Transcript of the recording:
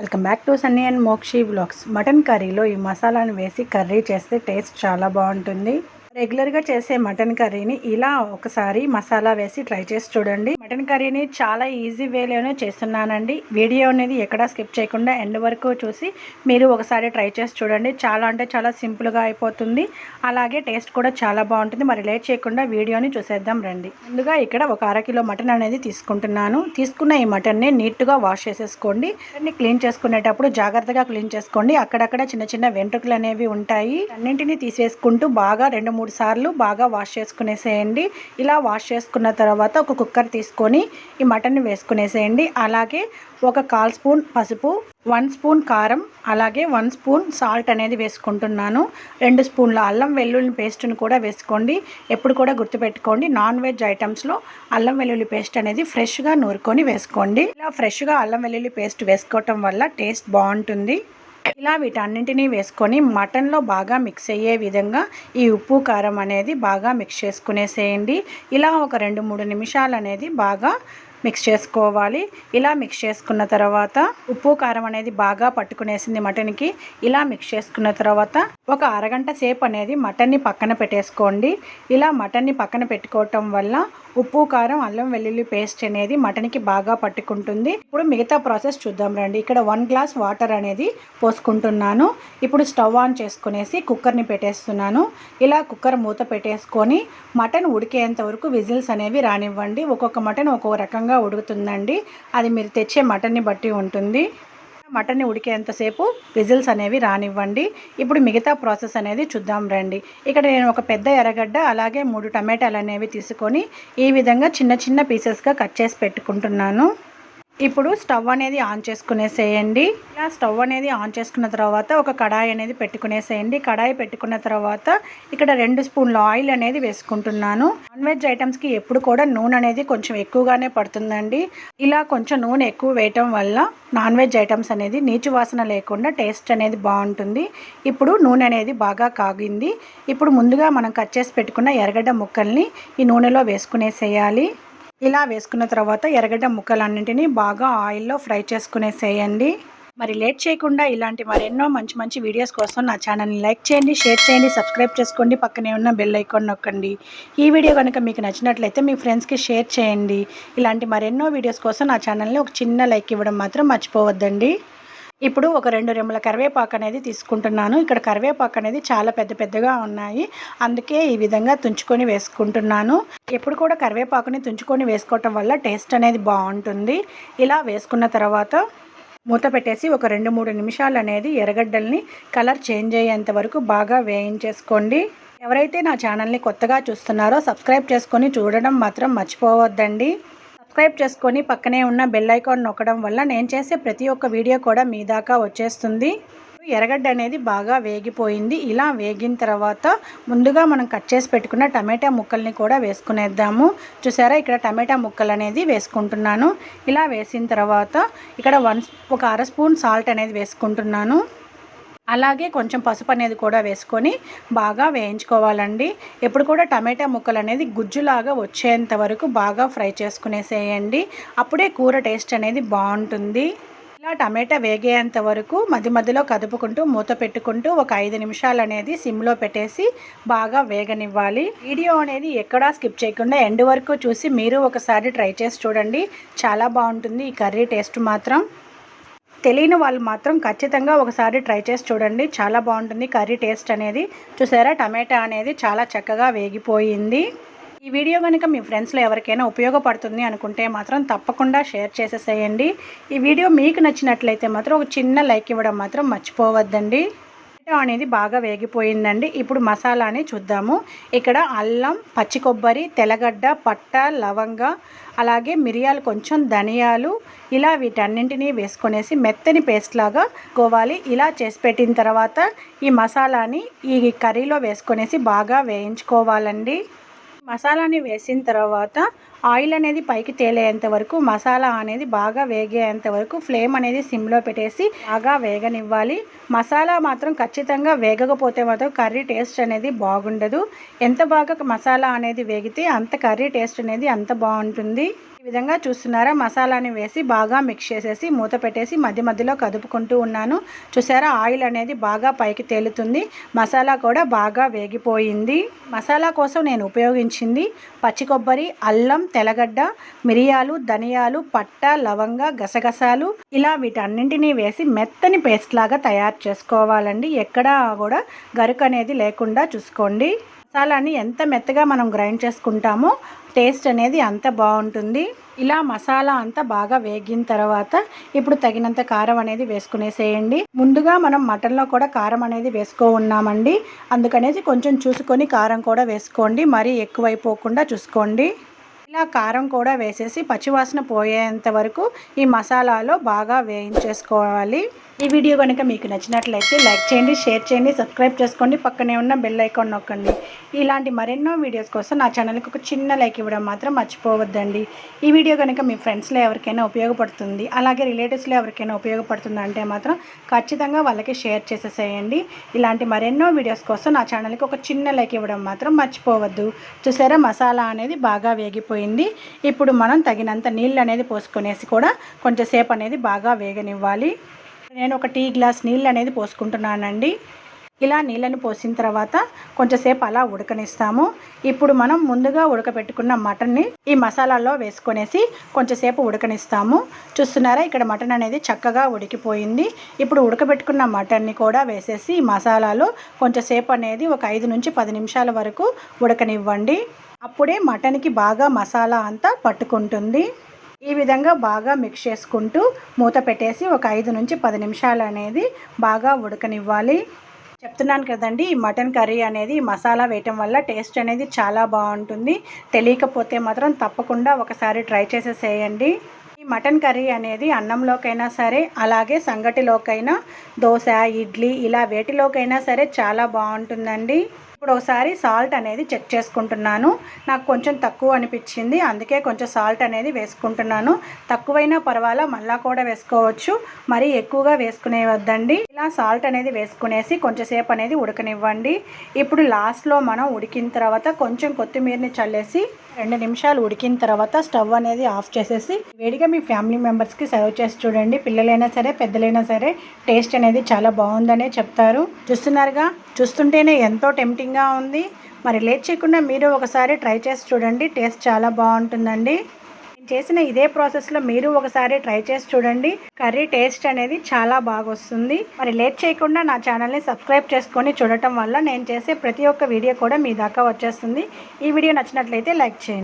Welcome back to Sunny and Mokshi vlogs. Mutton కర్రీలో ఈ మసాలాను వేసి కర్రీ చేస్తే టేస్ట్ చాలా బాగుంటుంది. రెగ్యులర్గా చేసే మటన్ కర్రీని ఇలా ఒకసారి మసాలా వేసి ట్రై చేసి చూడండి. మటన్ కర్రీని చాలా ఈజీ వేలోనే చేస్తున్నానండి. వీడియో అనేది ఎక్కడా స్కిప్ చేయకుండా ఎండ్ వరకు చూసి మీరు ఒకసారి ట్రై చేసి చూడండి. చాలా అంటే చాలా సింపుల్గా అయిపోతుంది. అలాగే టేస్ట్ కూడా చాలా బాగుంటుంది. మరి లేట్ చేయకుండా వీడియోని చూసేద్దాం రండి. ముందుగా ఇక్కడ ఒక అరకిలో మటన్ అనేది తీసుకుంటున్నాను. తీసుకున్న ఈ మటన్ని నీట్గా వాష్ చేసేసుకోండి. మటన్ని క్లీన్ చేసుకునేటప్పుడు జాగ్రత్తగా క్లీన్ చేసుకోండి. అక్కడక్కడ చిన్న చిన్న వెంట్రుకలు అనేవి ఉంటాయి. అన్నింటినీ తీసేసుకుంటూ బాగా రెండు మూడు సార్లు బాగా వాష్ చేసుకునేసేయండి. ఇలా వాష్ చేసుకున్న తర్వాత ఒక కుక్కర్ తీసుకొని ఈ మటన్ వేసుకునేసేయండి. అలాగే ఒక కాల్ స్పూన్ పసుపు వన్ స్పూన్ కారం అలాగే వన్ స్పూన్ సాల్ట్ అనేది వేసుకుంటున్నాను. రెండు స్పూన్ల అల్లం వెల్లుల్లి పేస్ట్ని కూడా వేసుకోండి. ఎప్పుడు కూడా గుర్తుపెట్టుకోండి నాన్ వెజ్ ఐటమ్స్లో అల్లం వెల్లుల్లి పేస్ట్ అనేది ఫ్రెష్గా నూరుకొని వేసుకోండి. ఇలా ఫ్రెష్గా అల్లం వెల్లుల్లి పేస్ట్ వేసుకోవటం వల్ల టేస్ట్ బాగుంటుంది. ఇలా వీటన్నింటినీ వేసుకొని మటన్లో బాగా మిక్స్ అయ్యే విధంగా ఈ ఉప్పు కారం అనేది బాగా మిక్స్ చేసుకునేసేయండి. ఇలా ఒక రెండు మూడు నిమిషాలు అనేది బాగా మిక్స్ చేసుకోవాలి. ఇలా మిక్స్ చేసుకున్న తర్వాత ఉప్పు కారం అనేది బాగా పట్టుకునేసింది మటన్కి. ఇలా మిక్స్ చేసుకున్న తర్వాత ఒక అరగంట సేపు అనేది మటన్ని పక్కన పెట్టేసుకోండి. ఇలా మటన్ని పక్కన పెట్టుకోవటం వల్ల ఉప్పు కారం అల్లం వెల్లుల్లి పేస్ట్ అనేది మటన్కి బాగా పట్టుకుంటుంది. ఇప్పుడు మిగతా ప్రాసెస్ చూద్దాం రండి. ఇక్కడ వన్ గ్లాస్ వాటర్ అనేది పోసుకుంటున్నాను. ఇప్పుడు స్టవ్ ఆన్ చేసుకునేసి కుక్కర్ని పెట్టేస్తున్నాను. ఇలా కుక్కర్ మూత పెట్టేసుకొని మటన్ ఉడికేంత వరకు విజిల్స్ అనేవి రానివ్వండి. ఒక్కొక్క మటన్ ఒక్కొక్క రకంగా ఉడుకుతుందండి. అది మీరు తెచ్చే మటన్ని బట్టి ఉంటుంది. మటన్ని ఉడికేంతసేపు విజిల్స్ అనేవి రానివ్వండి. ఇప్పుడు మిగతా ప్రాసెస్ అనేది చూద్దాం రండి. ఇక్కడ నేను ఒక పెద్ద ఎర్రగడ్డ అలాగే మూడు టమాటాలు అనేవి తీసుకొని ఈ విధంగా చిన్న చిన్న పీసెస్గా కట్ చేసి పెట్టుకుంటున్నాను. ఇప్పుడు స్టవ్ అనేది ఆన్ చేసుకునేసేయండి. ఇలా స్టవ్ అనేది ఆన్ చేసుకున్న తర్వాత ఒక కడాయి అనేది పెట్టుకునేసేయండి. కడాయి పెట్టుకున్న తర్వాత ఇక్కడ రెండు స్పూన్ల ఆయిల్ అనేది వేసుకుంటున్నాను. నాన్ వెజ్ ఐటమ్స్కి ఎప్పుడు కూడా నూనె అనేది కొంచెం ఎక్కువగానే పడుతుందండి. ఇలా కొంచెం నూనె ఎక్కువ వేయటం వల్ల నాన్ వెజ్ ఐటమ్స్ అనేది నీచు వాసన లేకుండా టేస్ట్ అనేది బాగుంటుంది. ఇప్పుడు నూనె అనేది బాగా కాగింది. ఇప్పుడు ముందుగా మనం కట్ చేసి పెట్టుకున్న ఎర్రగడ్డ ముక్కల్ని ఈ నూనెలో వేసుకునేసేయాలి. ఇలా వేసుకున్న తర్వాత ఎర్రగడ్డ ముక్కలన్నింటినీ బాగా ఆయిల్లో ఫ్రై చేసుకునేసేయండి. మరి లేట్ చేయకుండా ఇలాంటి మరెన్నో మంచి మంచి వీడియోస్ కోసం నా ఛానల్ని లైక్ చేయండి షేర్ చేయండి సబ్స్క్రైబ్ చేసుకోండి పక్కనే ఉన్న బెల్ ఐకాన్ నొక్కండి. ఈ వీడియో కనుక మీకు నచ్చినట్లయితే మీ ఫ్రెండ్స్కి షేర్ చేయండి. ఇలాంటి మరెన్నో వీడియోస్ కోసం నా ఛానల్ని ఒక చిన్న లైక్ ఇవ్వడం మాత్రం మర్చిపోవద్దండి. ఇప్పుడు ఒక రెండు రెమ్మల కరివేపాకు అనేది తీసుకుంటున్నాను. ఇక్కడ కరివేపాకు అనేది చాలా పెద్ద పెద్దగా ఉన్నాయి. అందుకే ఈ విధంగా తుంచుకొని వేసుకుంటున్నాను. ఎప్పుడు కూడా కరివేపాకుని తుంచుకొని వేసుకోవటం వల్ల టేస్ట్ అనేది బాగుంటుంది. ఇలా వేసుకున్న తర్వాత మూత పెట్టేసి ఒక రెండు మూడు నిమిషాలు అనేది ఎర్రగడ్డల్ని కలర్ చేంజ్ అయ్యేంత వరకు బాగా వేయించేసుకోండి. ఎవరైతే నా ఛానల్ని కొత్తగా చూస్తున్నారో సబ్స్క్రైబ్ చేసుకొని చూడడం మాత్రం మర్చిపోవద్దండి. సబ్స్క్రైబ్ చేసుకొని పక్కనే ఉన్న బెల్ ఐకాన్ నొక్కడం వల్ల నేను చేసే ప్రతి ఒక్క వీడియో కూడా మీ దాకా వచ్చేస్తుంది. ఎర్రగడ్డ అనేది బాగా వేగిపోయింది. ఇలా వేగిన తర్వాత ముందుగా మనం కట్ చేసి పెట్టుకున్న టమాటా ముక్కల్ని కూడా వేసుకునేద్దాము. చూసారా? ఇక్కడ టమాటా ముక్కలు అనేది వేసుకుంటున్నాను. ఇలా వేసిన తర్వాత ఇక్కడ వన్ ఒక అర స్పూన్ సాల్ట్ అనేది వేసుకుంటున్నాను. అలాగే కొంచెం పసుపు అనేది కూడా వేసుకొని బాగా వేయించుకోవాలండి. ఎప్పుడు కూడా టమాటా ముక్కలు అనేది గుజ్జులాగా వచ్చేంత వరకు బాగా ఫ్రై చేసుకునేసేయండి. అప్పుడే కూర టేస్ట్ అనేది బాగుంటుంది. ఇలా టమాటా వేగేంత వరకు మధ్య మధ్యలో కదుపుకుంటూ మూత పెట్టుకుంటూ ఒక ఐదు నిమిషాలు అనేది సిమ్లో పెట్టేసి బాగా వేగనివ్వాలి. వీడియో అనేది ఎక్కడా స్కిప్ చేయకుండా ఎండ్ వరకు చూసి మీరు ఒకసారి ట్రై చేసి చూడండి. చాలా బాగుంటుంది ఈ కర్రీ టేస్ట్ మాత్రం. తెలియని వాళ్ళు మాత్రం ఖచ్చితంగా ఒకసారి ట్రై చేసి చూడండి. చాలా బాగుంటుంది కర్రీ టేస్ట్ అనేది. చూసారా? టమాటా అనేది చాలా చక్కగా వేగిపోయింది. ఈ వీడియో కనుక మీ ఫ్రెండ్స్లో ఎవరికైనా ఉపయోగపడుతుంది అనుకుంటే మాత్రం తప్పకుండా షేర్ చేసేసేయండి. ఈ వీడియో మీకు నచ్చినట్లయితే మాత్రం ఒక చిన్న లైక్ ఇవ్వడం మాత్రం మర్చిపోవద్దండి. అనేది బాగా వేగిపోయిందండి. ఇప్పుడు మసాలాని చూద్దాము. ఇక్కడ అల్లం పచ్చి కొబ్బరి తెల్లగడ్డ పట్ట లవంగ అలాగే మిరియాలు కొంచెం ధనియాలు ఇలా వీటన్నింటినీ వేసుకొనేసి మెత్తని పేస్ట్ లాగా కోవాలి ఇలా చేసి పెట్టిన తర్వాత ఈ మసాలాని ఈ కర్రీలో వేసుకొనేసి బాగా వేయించుకోవాలండి. మసాలాని వేసిన తర్వాత ఆయిల్ అనేది పైకి తేలేంత వరకు మసాలా అనేది బాగా వేగేంత వరకు ఫ్లేమ్ అనేది సిమ్లో పెట్టేసి బాగా వేగనివ్వాలి. మసాలా మాత్రం ఖచ్చితంగా వేగకపోతే మాత్రం కర్రీ టేస్ట్ అనేది బాగుండదు. ఎంత బాగా మసాలా అనేది వేగితే అంత కర్రీ టేస్ట్ అనేది అంత బాగుంటుంది. ఈ విధంగా చూస్తున్నారా? మసాలాని వేసి బాగా మిక్స్ చేసేసి మూత పెట్టేసి మధ్య మధ్యలో కదుపుకుంటూ ఉన్నాను. చూసారా? ఆయిల్ అనేది బాగా పైకి తేలుతుంది. మసాలా కూడా బాగా వేగిపోయింది. మసాలా కోసం నేను ఉపయోగించింది పచ్చి కొబ్బరి అల్లం తెల్లగడ్డ మిరియాలు ధనియాలు పట్ట లవంగ గసగసాలు. ఇలా వీటన్నింటినీ వేసి మెత్తని పేస్ట్ లాగా తయారు చేసుకోవాలండి. ఎక్కడా కూడా గరుకు అనేది లేకుండా చూసుకోండి. మసాలాని ఎంత మెత్తగా మనం గ్రైండ్ చేసుకుంటామో టేస్ట్ అనేది అంత బాగుంటుంది. ఇలా మసాలా అంతా బాగా వేగిన తర్వాత ఇప్పుడు తగినంత కారం అనేది వేసుకునేసేయండి. ముందుగా మనం మటన్లో కూడా కారం అనేది వేసుకో ఉన్నామండి అందుకనేసి కొంచెం చూసుకొని కారం కూడా వేసుకోండి. మరీ ఎక్కువైపోకుండా చూసుకోండి. ఇలా కారం కూడా వేసేసి పచ్చివాసన పోయేంత వరకు ఈ మసాలాలో బాగా వేయించేసుకోవాలి. ఈ వీడియో కనుక మీకు నచ్చినట్లయితే లైక్ చేయండి షేర్ చేయండి సబ్స్క్రైబ్ చేసుకోండి. పక్కనే ఉన్న బెల్ ఐకాన్ నొక్కండి. ఇలాంటి మరెన్నో వీడియోస్ కోసం నా ఛానల్కి ఒక చిన్న లైక్ ఇవ్వడం మాత్రం మర్చిపోవద్దండి. ఈ వీడియో కనుక మీ ఫ్రెండ్స్లో ఎవరికైనా ఉపయోగపడుతుంది అలాగే రిలేటివ్స్లో ఎవరికైనా ఉపయోగపడుతుంది అంటే మాత్రం ఖచ్చితంగా వాళ్ళకి షేర్ చేసేసేయండి. ఇలాంటి మరెన్నో వీడియోస్ కోసం నా ఛానల్కి ఒక చిన్న లైక్ ఇవ్వడం మాత్రం మర్చిపోవద్దు. చూసారా? మసాలా అనేది బాగా వేగిపోయింది. ఇప్పుడు మనం తగినంత నీళ్ళు అనేది పోసుకునేసి కూడా కొంచెంసేపు అనేది బాగా వేగనివ్వాలి. నేను ఒక టీ గ్లాస్ నీళ్ళు అనేది పోసుకుంటున్నానండి. ఇలా నీళ్ళని పోసిన తర్వాత కొంచెంసేపు అలా ఉడకనిస్తాము. ఇప్పుడు మనం ముందుగా ఉడకపెట్టుకున్న మటన్ని ఈ మసాలాలో వేసుకొనేసి కొంచెంసేపు ఉడకనిస్తాము. చూస్తున్నారా? ఇక్కడ మటన్ అనేది చక్కగా ఉడికిపోయింది. ఇప్పుడు ఉడకబెట్టుకున్న మటన్ని కూడా వేసేసి ఈ మసాలాలో కొంచెంసేపు అనేది ఒక ఐదు నుంచి పది నిమిషాల వరకు ఉడకనివ్వండి. అప్పుడే మటన్కి బాగా మసాలా అంతా పట్టుకుంటుంది. ఈ విధంగా బాగా మిక్స్ చేసుకుంటూ మూత పెట్టేసి ఒక ఐదు నుంచి పది నిమిషాలు అనేది బాగా ఉడకనివ్వాలి. చెప్తున్నాను కదండి ఈ మటన్ కర్రీ అనేది మసాలా వేయటం వల్ల టేస్ట్ అనేది చాలా బాగుంటుంది. తెలియకపోతే మాత్రం తప్పకుండా ఒకసారి ట్రై చేసేసేయండి. ఈ మటన్ కర్రీ అనేది అన్నంలోకైనా సరే అలాగే సంగటిలోకైనా దోశ ఇడ్లీ ఇలా వేటిలోకైనా సరే చాలా బాగుంటుందండి. ఇప్పుడు ఒకసారి సాల్ట్ అనేది చెక్ చేసుకుంటున్నాను. నాకు కొంచెం తక్కువ అనిపించింది. అందుకే కొంచెం సాల్ట్ అనేది వేసుకుంటున్నాను. తక్కువైనా పర్వాలా మళ్ళా కూడా వేసుకోవచ్చు. మరీ ఎక్కువగా వేసుకునే వద్దండి ఇలా సాల్ట్ అనేది వేసుకునేసి కొంచెంసేపు అనేది ఉడకనివ్వండి. ఇప్పుడు లాస్ట్లో మనం ఉడికిన తర్వాత కొంచెం కొత్తిమీరని చల్లేసి రెండు నిమిషాలు ఉడికిన తర్వాత స్టవ్ అనేది ఆఫ్ చేసేసి వేడిగా మీ ఫ్యామిలీ మెంబర్స్కి సర్వ్ చేసి చూడండి. పిల్లలైనా సరే పెద్దలైనా సరే టేస్ట్ అనేది చాలా బాగుందనే చెప్తారు. చూస్తున్నారుగా? చూస్తుంటేనే ఎంతో టెంప్టింగ్గా ఉంది. మరి లేట్ చేయకుండా మీరు ఒకసారి ట్రై చేసి చూడండి. టేస్ట్ చాలా బాగుంటుందండి. చేసిన ఇదే ప్రాసెస్లో మీరు ఒకసారి ట్రై చేసి చూడండి. కర్రీ టేస్ట్ అనేది చాలా బాగా వస్తుంది మరి లేట్ చేయకుండా నా ఛానల్ని సబ్స్క్రైబ్ చేసుకొని చూడటం వల్ల నేను చేసే ప్రతి ఒక్క వీడియో కూడా మీ దాకా వచ్చేస్తుంది. ఈ వీడియో నచ్చినట్లయితే లైక్ చేయండి.